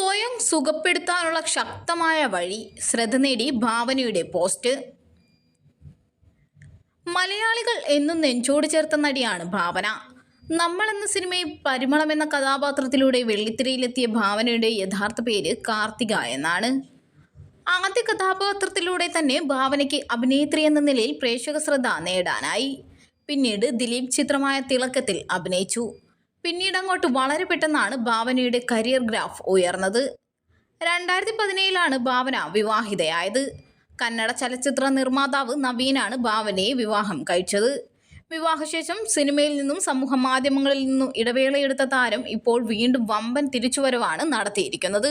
സ്വയം സുഖപ്പെടുത്താനുള്ള ശക്തമായ വഴി ശ്രദ്ധ നേടി ഭാവനയുടെ പോസ്റ്റ്. മലയാളികൾ എന്നും നെഞ്ചോട് ചേർത്ത നടിയാണ് ഭാവന. നമ്മൾ എന്ന സിനിമയിൽ പരിമളം എന്ന കഥാപാത്രത്തിലൂടെ വെള്ളിത്തിരയിലെത്തിയ ഭാവനയുടെ യഥാർത്ഥ പേര് കാർത്തിക എന്നാണ്. ആദ്യ കഥാപാത്രത്തിലൂടെ തന്നെ ഭാവനയ്ക്ക് അഭിനേത്രി എന്ന നിലയിൽ പ്രേക്ഷക ശ്രദ്ധ നേടാനായി. പിന്നീട് ദിലീപ് ചിത്രമായ തിളക്കത്തിൽ അഭിനയിച്ചു. പിന്നീട് അങ്ങോട്ട് വളരെ പെട്ടെന്നാണ് ഭാവനയുടെ കരിയർ ഗ്രാഫ് ഉയർന്നത്. രണ്ടായിരത്തി പതിനേഴിലാണ് ഭാവന വിവാഹിതയായത്. കന്നഡ ചലച്ചിത്ര നിർമ്മാതാവ് നവീനാണ് ഭാവനയെ വിവാഹം കഴിച്ചത്. വിവാഹശേഷം സിനിമയിൽ നിന്നും സമൂഹ മാധ്യമങ്ങളിൽ നിന്നും ഇടവേളയെടുത്ത താരം ഇപ്പോൾ വീണ്ടും വമ്പൻ തിരിച്ചുവരവാണ് നടത്തിയിരിക്കുന്നത്.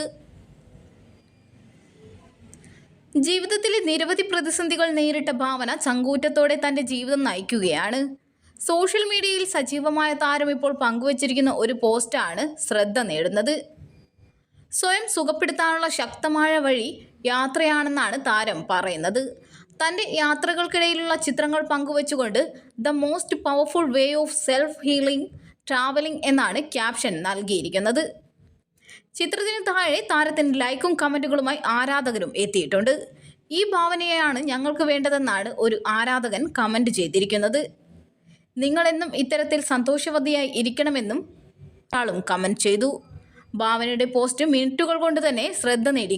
ജീവിതത്തിലെ നിരവധി പ്രതിസന്ധികൾ നേരിട്ട ഭാവന ചങ്കൂറ്റത്തോടെ തന്റെ ജീവിതം നയിക്കുകയാണ്. സോഷ്യൽ മീഡിയയിൽ സജീവമായ താരം ഇപ്പോൾ പങ്കുവച്ചിരിക്കുന്ന ഒരു പോസ്റ്റാണ് ശ്രദ്ധ നേടുന്നത്. സ്വയം സുഖപ്പെടുത്താനുള്ള ശക്തമായ വഴി യാത്രയാണെന്നാണ് താരം പറയുന്നത്. തന്റെ യാത്രകൾക്കിടയിലുള്ള ചിത്രങ്ങൾ പങ്കുവച്ചുകൊണ്ട് the most powerful way of self healing travelling എന്നാണ് ക്യാപ്ഷൻ നൽകിയിരിക്കുന്നത്. ചിത്രത്തിന് താഴെ താരത്തിന് ലൈക്കും കമന്റുകളുമായി ആരാധകരും എത്തിയിട്ടുണ്ട്. ഈ ഭാവനയാണ് ഞങ്ങൾക്ക് വേണ്ടതെന്നാണ് ഒരു ആരാധകൻ കമന്റ് ചെയ്തിരിക്കുന്നത്. നിങ്ങളെന്നും ഇത്തരത്തിൽ സന്തോഷവതിയായി ഇരിക്കണമെന്നും ആളും കമന്റ് ചെയ്തു. ഭാവനയുടെ പോസ്റ്റ് മിനിറ്റുകൾ കൊണ്ട് തന്നെ ശ്രദ്ധ നേടി